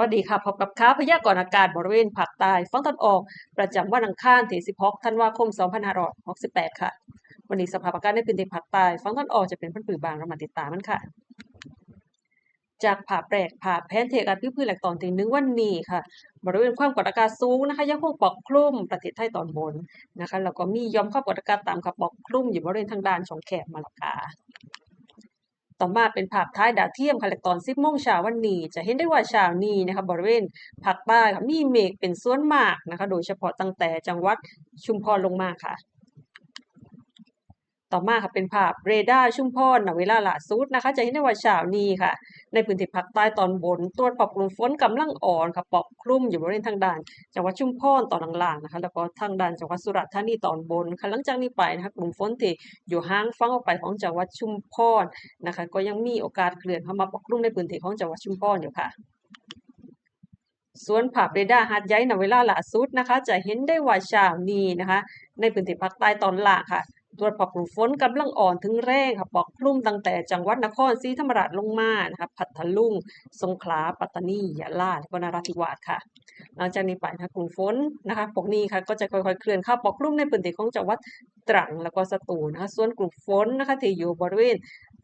วัสดีค่ะ พบกับข่าพยากรณ์อากาศบริเวณภาคใต้ฝั่งตะวันออก ประจำวันอังคารที่16ธันวาคม 2568 ค่ะ วันนี้สภาพอากาศในพื้นที่ภาคใต้ฝั่งตะวันออกจะเป็นพันปือบางเรามาติดตามมันค่ะ จากภาพแรกภาแผนที่อากาศพื้นแหลกตอนที่หนึ่งวันนี้ค่ะ บริเวณความกดอากาศสูงนะคะยังคงปกคลุมประเทศไทยตอนบนนะคะแล้วก็มีย่อมความกดอากาศต่ำค่ะปกคลุมอยู่บริเวณทางด้านช่องแคบมาลากา ต่อมาเป็นภาพท้ายดาวเทียมค่ะและตอน10โมงเช้าวันนี้ จะเห็นได้ว่าเช้านี้นะคะบริเวณภาคใต้ค่ะมีเมฆเป็นส่วนมากนะคะ โดยเฉพาะตั้งแต่จังหวัดชุมพรลงมาค่ะ ต่อมาค่ะเป็นภาพเรดาร์ชุมพรณเวลาล่าสุดนะคะ จะเห็นได้ว่าเช้านี้ค่ะ ในพื้นที่ภาคใต้ตอนบนตรวจปรับกลุ่มฝนกำลังอ่อนค่ะปกคลุมอยู่บริเวณทางด้านจังหวัดชุมพรตอนล่างๆนะคะ แล้วก็ทางด้านจังหวัดสุราษฎร์ธานีตอนบนค่ะหลังจากนี้ไปนะคะกลุ่มฝนที่อยู่ห่างฟังออกไปของจังหวัดชุมพรนะคะ ก็ยังมีโอกาสเคลื่อนเข้ามาปกคลุมในพื้นที่ของจังหวัดชุมพรอยู่ค่ะส่วนภาพเรดาร์หาดใหญ่ณเวลาล่าสุดนะคะ จะเห็นได้ว่าเช้านี้นะคะ ในพื้นที่ภาคใต้ตอนล่างค่ะ ตรวจปรักลุ่มฝนกำลังอ่อนถึงแรงค่ะปกคลุมตั้งแต่จังหวัดนครศรีธรรมราชลงมานะคะพัทลุงสงขลาปัตตานียะลาและก็นราธิวาสค่ะ หลังจากนี้ไปนะคะกลุ่มฝนนะคะพวกนี้ค่ะก็จะค่อยๆเคลื่อนเข้าปกคลุมในพื้นที่ของจังหวัดตรังแล้วก็สตูลนะคะส่วนกลุ่มฝนนะคะที่อยู่บริเวณ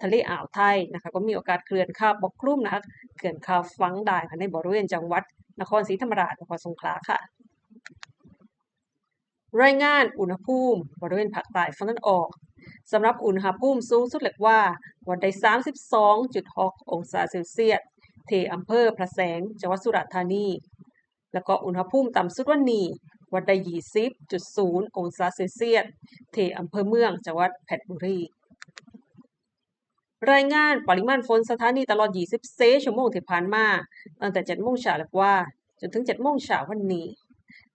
ทะเลอ่าวไทยนะคะก็มีโอกาสเคลื่อนเข้าปกคลุมนะคะเคลื่อนเข้าฟังได้ค่ะในบริเวณจังหวัดนครศรีธรรมราชและก็สงขลาค่ะ รายงานอุณหภูมิบริเวณภาคใต้ฝั่งตะวันออกสำหรับอุณหภูมิสูงสุดเรียกว่า วันใด32.6 องศาเซลเซียสที่อำเภอพระแสงจังหวัดสุราษฎร์ธานี แล้วก็อุณหภูมิต่ำสุดวันนี้วันใด20.0 องศาเซลเซียสที่อำเภอเมืองจังหวัดเพชรบุรี รายงานปริมาณฝนสถานีตลอด 24 ชั่วโมงที่ผ่านมา ตั้งแต่7โมงเช้าเรียกว่า จนถึง 7 โมงเช้าวันนี้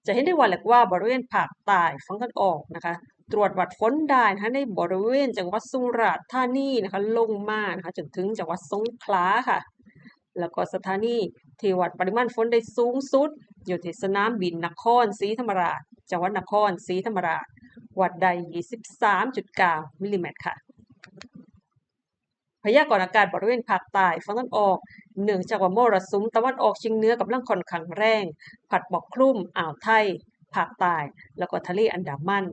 จะเห็นได้ว่าเรียกว่าบริเวณภาคใต้ฝั่งตะวันออกนะคะ ตรวจวัดฝนได้นะคะในบริเวณจังหวัดสุราษฎร์ธานีนะคะลงมานะคะจนถึงจังหวัดสงขลาค่ะ แล้วก็สถานีที่วัดปริมาณฝนได้สูงสุด อยู่ที่สนามบินนครศรีธรรมราช จังหวัดนครศรีธรรมราช วัดได้ 23.9มิลลิเมตรค่ะ พยากรณ์อากาศบริเวณภาคใต้ฝั่งตะวันออก เนื่องจากว่ามรสุมตะวันออกเฉียงเหนือกำลังค่อนข้างแรง ผัดปกคลุมอ่าวไทย ภาคใต้ แล้วก็ทะเลอันดามัน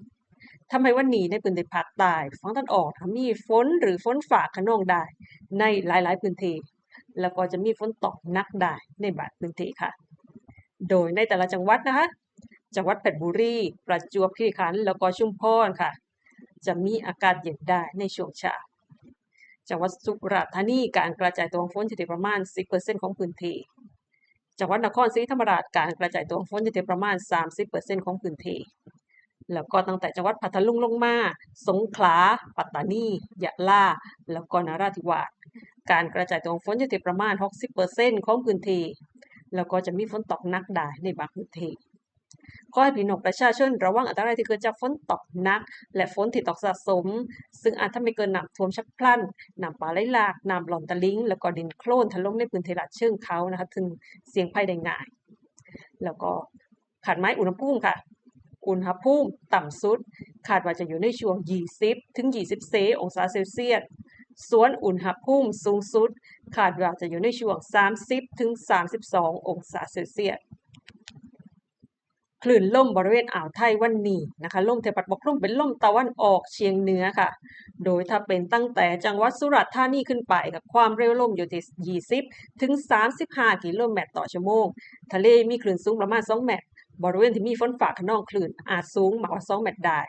ทำให้วันนี้ในพื้นที่ภาคใต้ฝั่งตะวันออกมีฝนหรือฝนฟ้าคะนองได้ ในหลาย ๆ พื้นที่แล้วก็จะมีฝนตกหนักได้ในบางพื้นที่ค่ะ โดยในแต่ละจังหวัดนะคะ จังหวัดเพชรบุรี ประจวบคีรีขันธ์แล้วก็ชุมพรค่ะ จะมีอากาศเย็นได้ในช่วงเช้า จังหวัดสุราษฎร์ธานีการกระจายตัวของฝนอยู่ที่ประมาณ 10%ของพื้นที่จังหวัดนครศรีธรรมราชการกระจายตัวของฝนอยู่ที่ประมาณ 30%ของพื้นที่แล้วก็ตั้งแต่จังหวัดพัทลุงลงมา สงขลา ปัตตานี ยะลา แล้วก็นราธิวาส การกระจายตัวของฝนอยู่ที่ประมาณ 60%ของพื้นที่ แล้วก็จะมีฝนตกหนักได้ในบางพื้นที่ ขอให้พี่น้องประชาชนระวังอันตรายที่เกิดจากฝนตกหนัก และฝนที่ตกสะสม ซึ่งอาจทำให้เกิดน้ำท่วมฉับพลันน้ำป่าไหลหลากน้ำหล่นตะลิง แล้วก็ดินโคลนถล่มในพื้นที่ลาดเชิงเขานะคะถึงเสี่ยงภัยได้ง่าย แล้วก็ขาดไม้อุณหภูมิค่ะอุณหภูมิต่ำสุด คาดว่าจะอยู่ในช่วง 20 ถึง24องศาเซลเซียส ส่วนอุณหภูมิสูงสุด คาดว่าจะอยู่ในช่วง 30 ถึง 32 องศาเซลเซียส คลื่นลมบริเวณอ่าวไทยวันนี้นะคะลมเทพัดปกคลุมเป็นลมตะวันออกเฉียงเหนือค่ะ โดยถ้าเป็นตั้งแต่จังหวัดสุราษฎร์ธานีขึ้นไปกับความเร็วลมอยู่ที่20 ถึง 35 กิโลเมตรต่อชั่วโมง ทะเลมีคลื่นสูงประมาณ 2 เมตร บริเวณที่มีฝนฟ้าขนองคลื่นอาจสูงมากกว่า 2 เมตรได้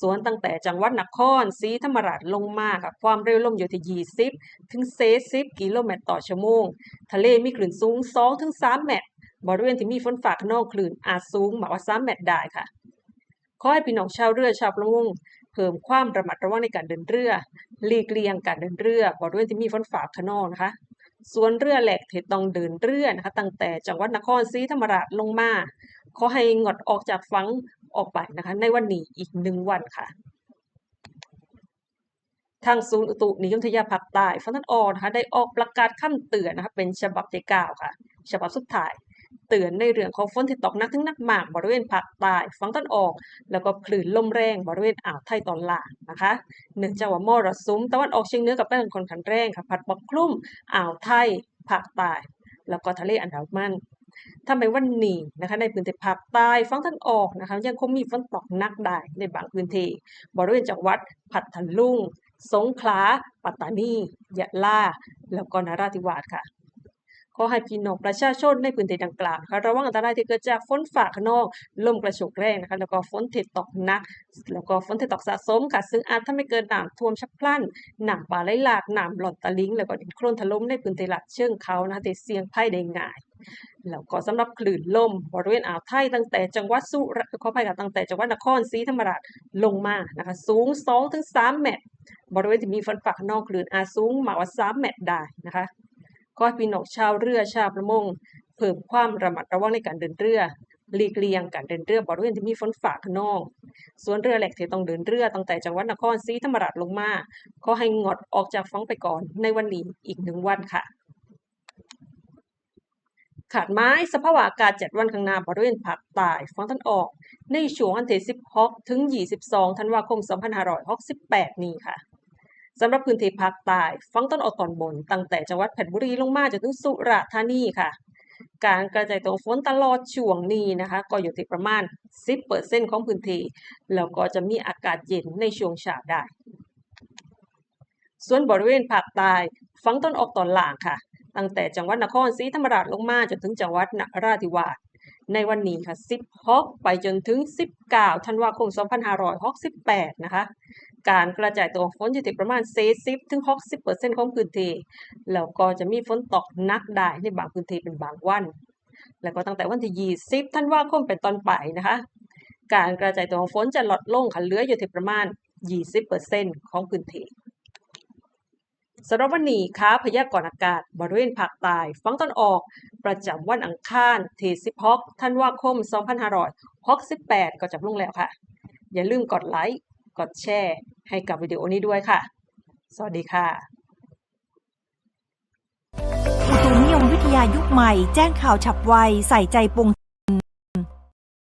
ส่วนตั้งแต่จังหวัดนครศรีธรรมราชลงมาค่ะความเร็วลมอยู่ที่ 20 ถึง 40 กิโลเมตรต่อชั่วโมง ทะเลมีคลื่นสูง 2 ถึง 3 เมตร บริเวณที่มีฝนฟ้าขนองคลื่นอาจสูงมากกว่า3เมตรได้ค่ะ ขอให้พี่น้องชาวเรือชาวประมงเพิ่มความระมัดระวังในการเดินเรือหลีกเลี่ยงการเดินเรือบริเวณที่มีฝนฟ้าขนองนะคะส่วนเรือแหลกเทต้องเดินเรือนะคะตั้งแต่จังหวัดนครศรีธรรมราชลงมาขอให้งดออกจากฝั่งออกไปนะคะ ในวันนี้อีกหนึ่งวันค่ะ ทางศูนย์อุตุนิยมวิทยาภาคใต้ฝั่งตะวันออนะคะได้ออกประกาศคำเตือนนะคะเป็นฉบับที่เก้าค่ะ ฉบับสุดท้าย เตือนในเรื่องของฝนที่ตกหนักถึงหนักมากบริเวณภาคใต้ฝั่งตะวันออก แล้วก็คลื่นลมแรงบริเวณอ่าวไทยตอนล่างนะคะเนื่องจากว่ามรสุมตะวันออกเฉียงเหนือกับแป้งคนข้างแรงค่ะพัดปกคลุมอ่าวไทยภาคใต้แล้วก็ทะเลอันดามันทำให้วันนี้นะคะในพื้นที่ภาคใต้ฝั่งตะวันออกนะคะยังคงมีฝนตกหนักได้ในบางพื้นที่บริเวณจังหวัดพัทลุงสงขลา ปัตตานี ยะลา แล้วก็นราธิวาสค่ะ ขอให้พี่น้องประชาชนในพื้นที่ดังกล่าวนะคะระวังอันตรายที่เกิดจากฝนฟ้าขนองลมกระโชกแรงนะคะแล้วก็ฝนที่ตกหนัก แล้วก็ฝนที่ตกสะสมค่ะ ซึ่งอาจทำให้เกิดน้ำท่วมฉับพลันน้ำป่าไหลหลากน้ำหล่นตะลิง แล้วก็ดินโคลนถล่มในพื้นที่หลัดเชิงเขานะคะที่เสี่ยงภัยได้ง่ายแล้วก็สำหรับคลื่นลมบริเวณอ่าวไทยตั้งแต่จังหวัดสุราขออภัยค่ะตั้งแต่จังหวัดนครศรีธรรมราชลงมานะคะสูง 2-3 เมตร บริเวณที่มีฝนฟ้าขนองคลื่นอาจสูงมากกว่า 3 เมตรได้นะคะ ก็พี่น้องชาวเรือชาวประมงเพิ่มความระมัดระวังในการเดินเรือหลีกเลี่ยงการเดินเรือบริเวณที่มีฝนฟ้าขนอง ส่วนเรือแหลกที่ต้องเดินเรือตั้งแต่จังหวัดนครศรีธรรมราชลงมา ขอให้งดออกจากฝั่งไปก่อนในวันนี้อีกหนึ่งวันค่ะ ขาดไม้สภาพอากาศ7วันข้างหน้าบริเวณภาคใต้ฝั่งตะวันออก ในช่วงวันที่16 ถึง 22 ธันวาคม 2568 นี้ค่ะ สำหรับพื้นที่ภาคใต้ฝั่งตะวันออกตอนบน ตั้งแต่จังหวัดเพชรบุรีลงมาจนถึงสุราษฎร์ธานีค่ะ การกระจายตัวฝนตลอดช่วงนี้นะคะ ก็อยู่ที่ประมาณ 10%ของพื้นที่แล้วก็จะมีอากาศเย็นในช่วงเช้าได้ ส่วนบริเวณภาคใต้ฝั่งตะวันออกตอนล่างค่ะ ตั้งแต่จังหวัดนครศรีธรรมราชลงมาจนถึงจังหวัดนราธิวาสในวันนี้ค่ะ 16 ไปจนถึง 19 ธันวาคม 2568 นะคะ การกระจายตัวฝนอยู่ที่ประมาณ 40ถึง60%ของพื้นที่แล้วก็จะมีฝนตกนักได้ในบางพื้นที่เป็นบางวัน แล้วก็ตั้งแต่วันที่ 20ธันวาคมเป็นต้นไปนะคะ การกระจายตัวของฝนจะลดลงค่ะเหลืออยู่ที่ประมาณ 20%ของพื้นที่สำหรับวันนี้ค่ะพยากรณ์อากาศบริเวณภาคใต้ฝั่งตะวันออก ประจำวันอังคารที่16ธันวาคม 2568 ก็จบลงแล้วค่ะ อย่าลืมกดไลค์ กดแชร์ ให้กับวิดีโอนี้ด้วยค่ะ สวัสดีค่ะอุตุนิยมวิทยายุคใหม่ แจ้งข่าวฉับไว ใส่ใจปวง